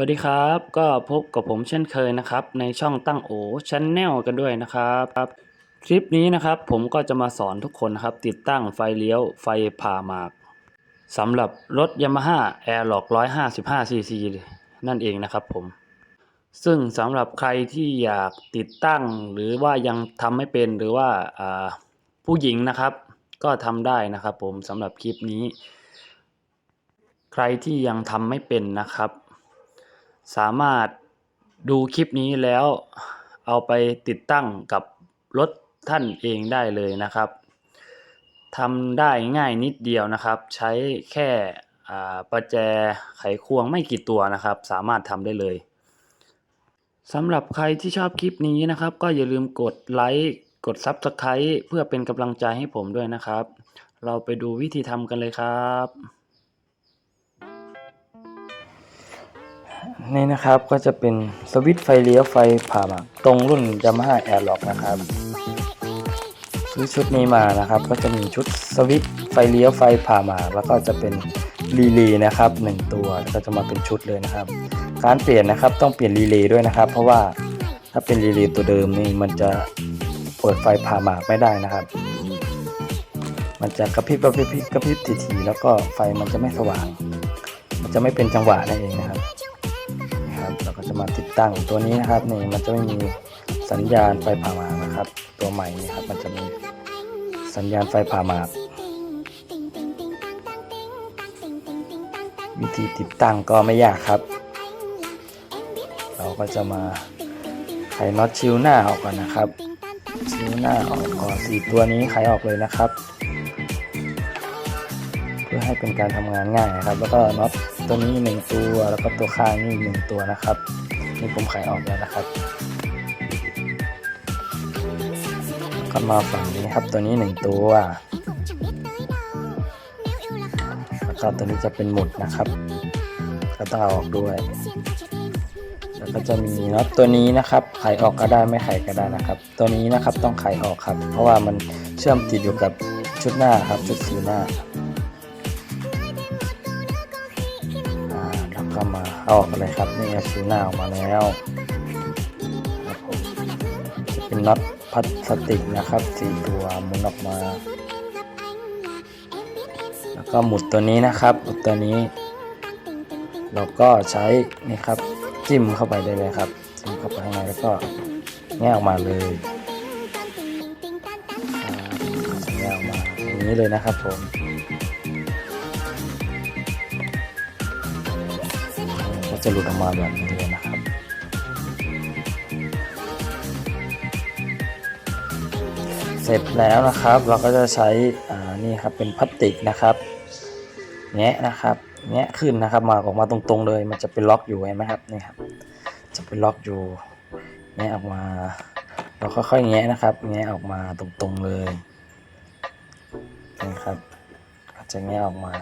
วัสดีครับ ก็พบกับผมเช่นเคยนะครับ ในช่องตั้งโอชแนลกันด้วยนะครับ คลิปนี้นะครับผมก็จะมาสอนทุกคนนะครับ ติดตั้งไฟเลี้ยวไฟผ่าหมากสำหรับรถ Yamaha Airlock 155cc นั่นเองนะครับผม ซึ่งสำหรับใครที่อยากติดตั้ง หรือว่ายังทำไม่เป็นหรือว่าผู้หญิงนะครับ ก็ทำได้นะครับผมสำหรับคลิปนี้ ใครที่ยังทำไม่เป็นนะครับ สามารถดูคลิปนี้แล้วเอาไปติดตั้งกับรถท่านเองได้เลยนะครับทำได้ง่ายนิดเดียวนะครับ ใช้แค่ประแจไขควงไม่กี่ตัวนะครับ สามารถทำได้เลยสำหรับใครที่ชอบคลิปนี้นะครับ ก็อย่าลืมกดไลค์กด Subscribe เพื่อเป็นกำลังใจให้ผมด้วยนะครับ เราไปดูวิธีทำกันเลยครับ นี่นะครับก็จะเป็นสวิตช์ไฟเลี้ยวไฟผ่าหมากตรงรุ่น Yamaha Airlock นะครับซื้อชุดนี้มานะครับ ก็จะมีชุดสวิตช์ไฟเลี้ยวไฟผ่าหมากแล้วก็จะเป็นรีเลย์นะครับหนึ่งตัวแล้วก็จะมาเป็นชุดเลยนะครับ การเปลี่ยนนะครับต้องเปลี่ยนรีเลย์ด้วยนะครับ เพราะว่าถ้าเป็นรีเลย์ตัวเดิมนี่มันจะเปิดไฟผ่าหมากไม่ได้นะครับ มันจะกระพริบกระพริบกระพริบทีๆแล้วก็ไฟมันจะไม่สว่าง มันจะไม่เป็นจังหวะนั่นเองนะครับ มาติดตั้งตัวนี้นะครับนี่มันจะไม่มีสัญญาณไฟผ่าหมากนะครับ ตัวใหม่นี่ครับมันจะมีสัญญาณไฟผ่าหมากวิธีติดตั้งก็ไม่ยากครับ เราก็จะมาไขน็อตชิวหน้าออกก่อนนะครับชิวหน้าออกก่อนสี่ตัวนี้ไขออกเลยนะครับ เพื่อให้เป็นการทำงานง่ายนะครับ แล้วก็น็อต ตัวนี้หนึ่งตัวแล้วก็ตัวข้างนี่หนึ่งตัวนะครับนี่ผมไขออกแล้วนะครับ ก็มาฝั่งนี้ครับตัวนี้หนึ่งตัวแล้วก็ตัวนี้จะเป็นหมุดนะครับ ก็ต้องเอาออกด้วย แล้วก็จะมีน็อตตัวนี้นะครับไขออกก็ได้ไม่ไขก็ได้นะครับ ตัวนี้นะครับต้องไขออกครับ เพราะว่ามันเชื่อมติดอยู่กับชุดหน้าครับชุดสีหน้า ก็มาเอาออกมาเลยครับ นี่ชิวหน้าออกมาแล้วครับผมจะเป็นน็อตพลาสติกนะครับสี่ตัวหมุนออกมา แล้วก็หมุดตัวนี้นะครับหมุดตัวนี้ เราก็ใช้นี่ครับจิ้มเข้าไปได้เลยครับจิ้มเข้าไปข้างในแล้วก็แงะออกมาเลยแงะออกมาอย่างนี้เลยนะครับผม จะหลุดออกมาแบบนี้เลยนะครับเสร็จแล้วนะครับเราก็จะใช้อ่านี่ครับเป็นพลาสติกนะครับแงะนะครับแงะขึ้นนะครับมาออกมาตรงๆเลย มันจะเป็นล็อกอยู่เห็นไหมครับนี่ครับจะเป็นล็อกอยู่แงะออกมา เราค่อยๆแงะนะครับแงะออกมาตรงๆเลยนี่ครับก็จะแงะออกมา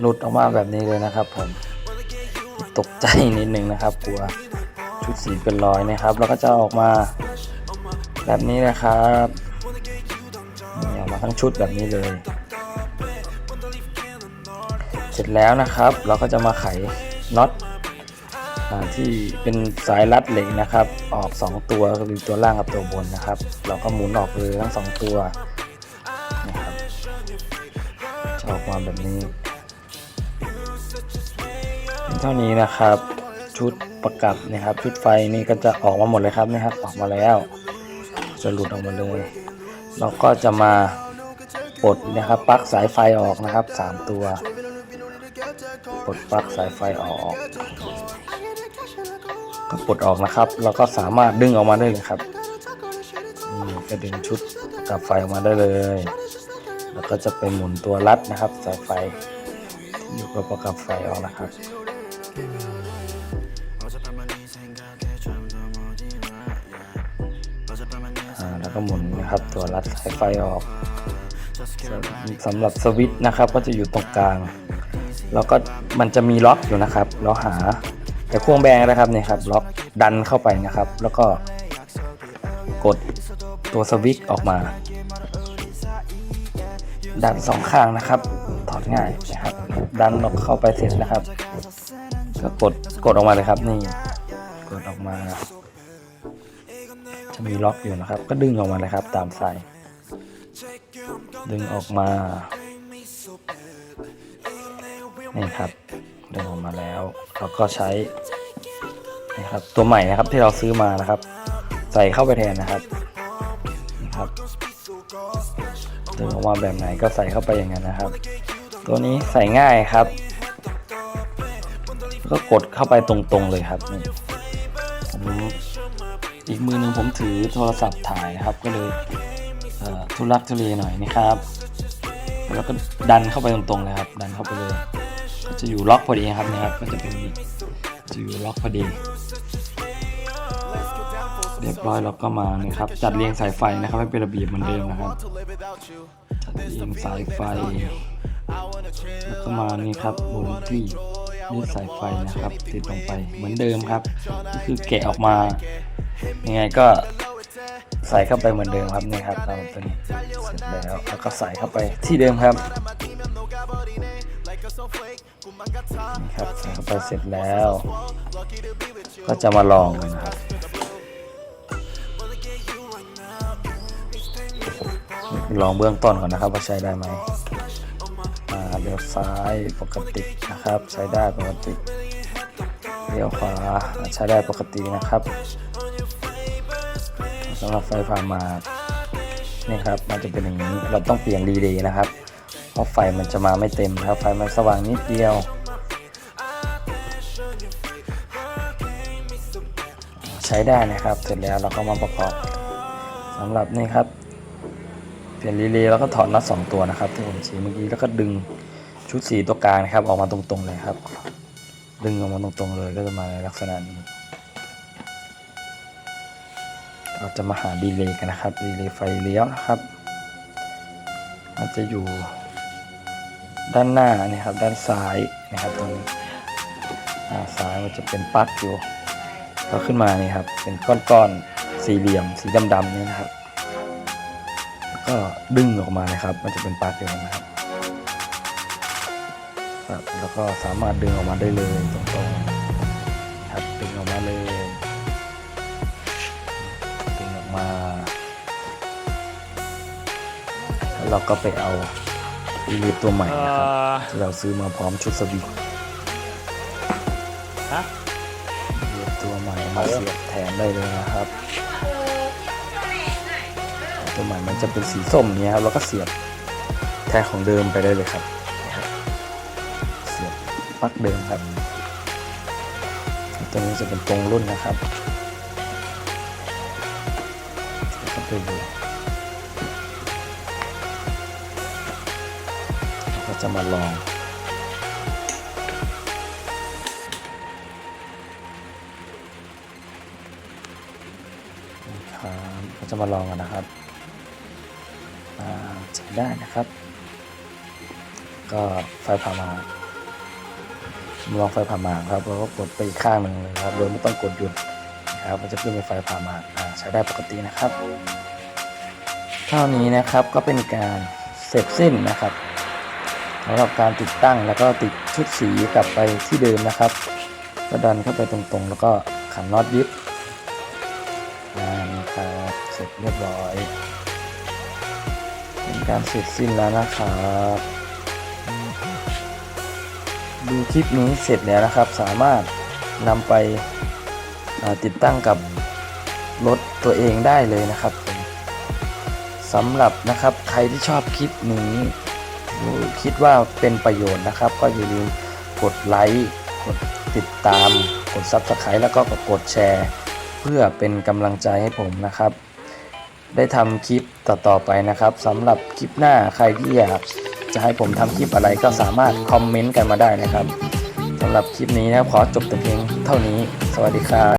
หลุดออกมาแบบนี้เลยนะครับผม ตกใจนิดนึงนะครับกลัวชุดสีเป็นรอยนะครับ แล้วก็จะออกมาแบบนี้นะครับนี่ออกมาทั้งชุดแบบนี้เลย เสร็จแล้วนะครับ เราก็จะมาไขน็อตที่เป็นสายรัดเหล็กนะครับ ออก 2 ตัวคือตัวล่างกับตัวบนนะครับ เราก็หมุนออกเลยทั้งสองตัวนะครับจะออกมาแบบนี้ เท่านี้นะครับ ชุดประกับนะครับ ชุดไฟนี่ก็จะออกมาหมดเลยครับนี่ครับ ออกมาแล้ว จะหลุดออกมาเลยเราก็จะมาปลดนะครับปลั๊กสายไฟออกนะครับสามตัวปลดปลั๊กสายไฟออก ก็ปลดออกนะครับ เราก็สามารถดึงออกมาได้เลยครับก็ดึงชุดกับไฟออกมาได้เลย แล้วก็จะเป็นหมุนตัวรัดนะครับ สายไฟที่อยู่กับประกับไฟออกนะครับ แล้วก็หมุนนะครับตัวรัดสายไฟออกสำหรับสวิตช์นะครับ ก็จะอยู่ตรงกลาง แล้วก็มันจะมีล็อกอยู่นะครับเราหาแต่ควงแบงนะครับเนี่ยครับล็อกดันเข้าไปนะครับ แล้วก็กดตัวสวิตช์ออกมา ดันสองข้างนะครับ ถอดง่ายนะครับ ดันออกเข้าไปเสร็จนะครับ ก็กดกดออกมาเลยครับนี่กดออกมา จะมีล็อกอยู่นะครับ ก็ดึงออกมาเลยครับ ตามสายดึงออกมานี่ครับดึงออกมาแล้วเราก็ใช้นี่ครับตัวใหม่นะครับที่เราซื้อมานะครับ ใส่เข้าไปแทนนะครับนี่ครับดึงออกมาแบบไหนก็ใส่เข้าไปอย่างนั้นนะครับ ตัวนี้ใส่ง่ายครับ ก็กดเข้าไปตรงๆเลยครับนี่ผมอีกมือหนึ่งผมถือโทรศัพท์ถ่ายนะครับ ก็เลยเทุลักทุเลหน่อยนะครับ แล้วก็ดันเข้าไปตรงๆเลยครับ ดันเข้าไปเลย ก็จะอยู่ล็อกพอดีครับนะครับ ก็จะเป็นจะอยู่ล็อกพอดี เรียบร้อยแล้วก็มานี่ครับ จัดเรียงสายไฟนะครับให้เป็นระเบียบเหมือนเดิมนะครับจัดเรียงสายไฟแล้วก็มานี่ครับบนที่ ยึดสายไฟนะครับ ติดลงไปเหมือนเดิมครับก็คือแกะออกมา ยังไงก็ใส่เข้าไปเหมือนเดิมครับนี่ครับเราตัวนี้เสร็จแล้วแล้วก็ใส่เข้าไปที่เดิมครับนี่ครับใส่เข้าไปเสร็จแล้ว ก็จะมาลองกันนะครับลองเบื้องต้นก่อนนะครับว่าใช้ได้ไหม ลี้ยวซ้ายปกตินะครับ ใช้ได้ปกติเลี้ยวขวาใช้ได้ปกตินะครับสำหรับไฟผ่ามานี่ครับมันจะเป็นอย่างนี้เราต้องเปลี่ยนรีเลย์นะครับ เพราะไฟมันจะมาไม่เต็มครับไฟมันสว่างนิดเดียวใช้ได้นะครับ เสร็จแล้วเราก็มาประกอบสำหรับนี่ครับ เปลี่ยนรีเลย์แล้วก็ถอดน็อตสองตัวนะครับที่ผมชี้เมื่อกี้แล้วก็ดึง ชุดสีตัวกลางนะครับออกมาตรงๆเลยครับ ดึงออกมาตรงๆเลยก็จะมาในลักษณะนี้ เราจะมาหารีเลย์กันนะครับรีเลย์ไฟเลี้ยวนะครับ มันจะอยู่ด้านหน้านี่ครับด้านซ้ายนะครับตรงนี้อ่าซ้ายมันจะเป็นปลั๊กอยู่ก็ขึ้นมานี่ครับเป็นก้อนๆสี่เหลี่ยมสีดำๆนี่นะครับ ก็ดึงออกมานะครับ มันจะเป็นปลั๊กอยู่นะครับ ครับแล้วก็สามารถดึงออกมาได้เลยตรงๆครับดึงออกมาเลยดึงออกมาแล้วเราก็ไปเอาอีลิตตัวใหม่นะครับที่เราซื้อมาพร้อมชุดสวิงฮะอีลิตตัวใหม่มาเสียบแทนได้เลยนะครับ ตัวใหม่มันจะเป็นสีส้มเนี้ยครับแล้วก็เสียบแทนของเดิมไปได้เลยครับ ปลั๊กเดิมครับ ตัวนี้จะเป็นตรงรุ่นนะครับเสียบเข้าไปเลยแล้วก็จะมาลองครับก็จะมาลองกันนะครับอ่าใช้ได้นะครับ ก็ไฟผ่ามา ลองไฟผ่ามาครับแล้วก็กดไปอีกข้างหนึ่งเลยครับ โดยไม่ต้องกดหยุดนะครับมันจะขึ้นเป็นไฟผ่ามาอ่าใช้ได้ปกตินะครับ เท่านี้นะครับก็เป็นการเสร็จสิ้นนะครับสำหรับการติดตั้งแล้วก็ติดชุดสีกลับไปที่เดิมนะครับก็ดันเข้าไปตรงๆ แล้วก็ขันน็อตยึดอ่านี่ครับเสร็จเรียบร้อย เป็นการเสร็จสิ้นแล้วนะครับ ดูคลิปนี้เสร็จแล้วนะครับ สามารถนำไปติดตั้งกับรถตัวเองได้เลยนะครับสำหรับนะครับใครที่ชอบคลิปนี้คิดว่าเป็นประโยชน์นะครับ ก็อย่าลืมกดไลค์กดติดตาม กด Subscribe แล้วก็กดแชร์ เพื่อเป็นกำลังใจให้ผมนะครับ ได้ทำคลิปต่อๆไปนะครับสำหรับคลิปหน้าใครที่อยาก จะให้ผมทำคลิปอะไรก็สามารถคอมเมนต์กันมาได้นะครับสำหรับคลิปนี้นะครับขอจบแต่เพียงเท่านี้ สวัสดีครับ